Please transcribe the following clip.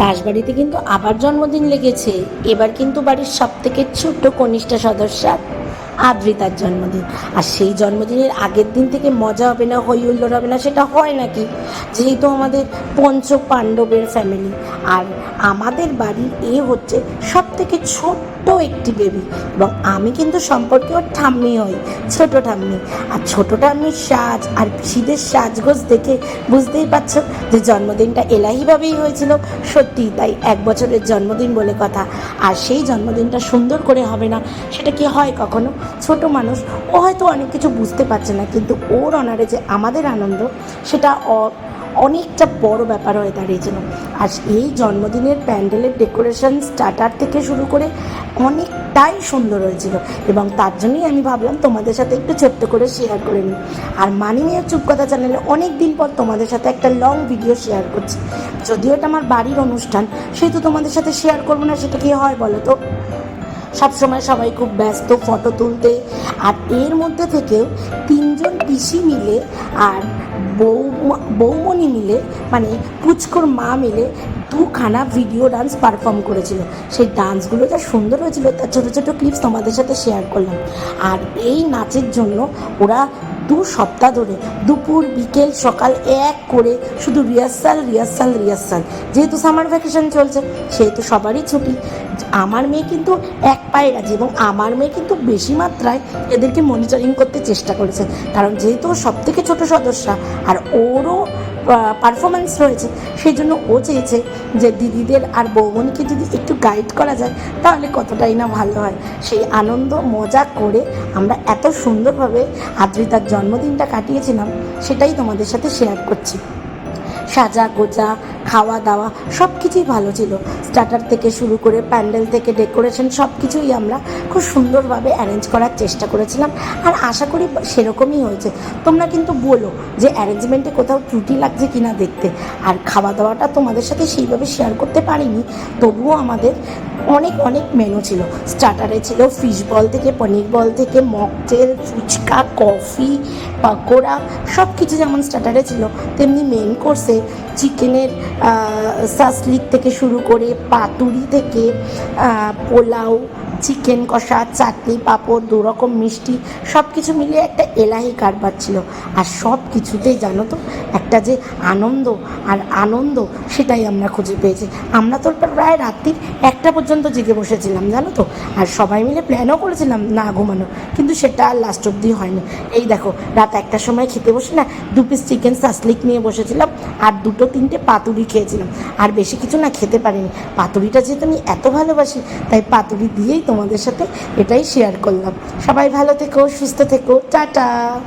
দাসবাড়িতে কিন্তু আবার জন্মদিন লেগেছে। এবার কিন্তু বাড়ির সব থেকে ছোট্ট কনিষ্ঠা সদস্যা আদ্রিতার জন্মদিন। আর সেই জন্মদিনের আগের দিন থেকে মজা হবে না হই হুল্লোড় হবে না, সেটা হয় নাকি? যেহেতু আমাদের পঞ্চ পাণ্ডবের ফ্যামিলি আর আমাদের বাড়ির এ হচ্ছে সব থেকে ছোট্ট একটি বেবি এবং আমি কিন্তু সম্পর্কে ওর ঠাম্মি হই, ছোট ঠাম্মি। আর ছোট ঠাম্মির সাজ আর পিসিদের সাজগোজ দেখে বুঝতেই পারছ যে জন্মদিনটা এলাহিভাবেই হয়েছিল। সত্যি তাই এক বছরের জন্মদিন বলে কথা। আর সেই জন্মদিনটা সুন্দর করে হবে না, সেটা কি হয় কখনো? ছোট মানুষ, ও হয়তো অনেক কিছু বুঝতে পারছে না, কিন্তু ওর অনারে যে আমাদের আনন্দ, সেটা অনেকটা বড় ব্যাপার হয়ে দাঁড়িয়েছিল। আর এই জন্মদিনের প্যান্ডেলের ডেকোরেশন স্টার্টার থেকে শুরু করে অনেকটাই সুন্দর হয়েছিল। এবং তার জন্যই আমি ভাবলাম তোমাদের সাথে একটু ছোট্ট করে শেয়ার করে নিই। আর মানি মেয়ের চুপ কথা চ্যানেলে অনেক দিন পর তোমাদের সাথে একটা লং ভিডিও শেয়ার করছি। যদিও এটা আমার বাড়ির অনুষ্ঠান, সেহেতু তোমাদের সাথে শেয়ার করব না, সেটা কি হয় বলো তো? সবসময় সবাই খুব ব্যস্ত ফটো তুলতে। আর এর মধ্যে থেকেও তিনজন পিসি মিলে আর বউ, বৌমণি মিলে মানে পুচকোর মা মিলে দুখানা ভিডিও ডান্স পারফর্ম করেছিল। সেই ডান্সগুলো যা সুন্দর হয়েছিল, তার ছোটো ছোটো ক্লিপস তোমাদের সাথে শেয়ার করলাম। আর এই নাচের জন্য ওরা দু সপ্তাহ ধরে দুপুর, বিকেল, সকাল এক করে শুধু রিহার্সাল রিহার্সাল রিহার্সাল যেহেতু সামার ভ্যাকেশন চলছে, সেহেতু সবারই ছুটি। আমার মেয়ে কিন্তু এক পায়ে রাজি এবং আমার মেয়ে কিন্তু বেশি মাত্রায় এদেরকে মনিটরিং করতে চেষ্টা করেছে। কারণ যেহেতু সব থেকে ছোটো সদস্যা আর ওরও পারফরমেন্স রয়েছে সেই জন্য ও চেয়েছে যে দিদিদের আর বৌমনিকে যদি একটু গাইড করা যায়, তাহলে কতটাই না ভালো হয়। সেই আনন্দ, মজা করে আমরা এত সুন্দরভাবে আদ্রিতার জন্মদিনটা কাটিয়েছিলাম, সেটাই তোমাদের সাথে শেয়ার করছি। সাজা, গোজা খাওয়া দাওয়া সব কিছুই ভালো ছিল। স্টার্টার থেকে শুরু করে প্যান্ডেল থেকে ডেকোরেশন সব কিছুই আমরা খুব সুন্দরভাবে অ্যারেঞ্জ করার চেষ্টা করেছিলাম আর আশা করি সেরকমই হয়েছে। তোমরা কিন্তু বলো যে অ্যারেঞ্জমেন্টে কোথাও ত্রুটি লাগছে কিনা দেখতে। আর খাওয়া দাওয়াটা তোমাদের সাথে সেইভাবে শেয়ার করতে পারিনি, তবুও আমাদের অনেক অনেক মেনু ছিল। স্টার্টারে ছিল ফিশ বল থেকে, পনির বল থেকে মকটেল ফুচকা কফি পকোড়া সব কিছু যেমন স্টার্টারে ছিল, তেমনি মেন কোর্সে চিকেনের সাসলিক থেকে শুরু করে পাতুরি থেকে পোলাও চিকেন কষা, চাটনি, পাঁপড়, দু রকম মিষ্টি সব কিছু মিলিয়ে একটা এলাহি কারবার ছিল। আর সব কিছুতেই জানো তো, একটা যে আনন্দ আর আনন্দ, সেটাই আমরা খুঁজে পেয়েছি। আমরা তো প্রায় রাত্রির একটা পর্যন্ত জেগে বসেছিলাম, জানো তো? আর সবাই মিলে প্ল্যানও করেছিলাম না ঘুমানো, কিন্তু সেটা আর লাস্ট অব্দি হয়নি। এই দেখো, রাত একটার সময় খেতে বসে না, দু পিস চিকেন সাসলিক নিয়ে বসেছিলাম আর দুটো, তিনটে পাতুরি খেয়েছিলাম। আর বেশি কিছু না খেতে পারিনি। পাতুরিটা যেহেতু আমি এত ভালোবাসি, তাই পাতুরি দিয়েই তোমাদের সাথে এটাই শেয়ার করলাম। সবাই ভালো থেকো, সুস্থ থেকো, টাটা!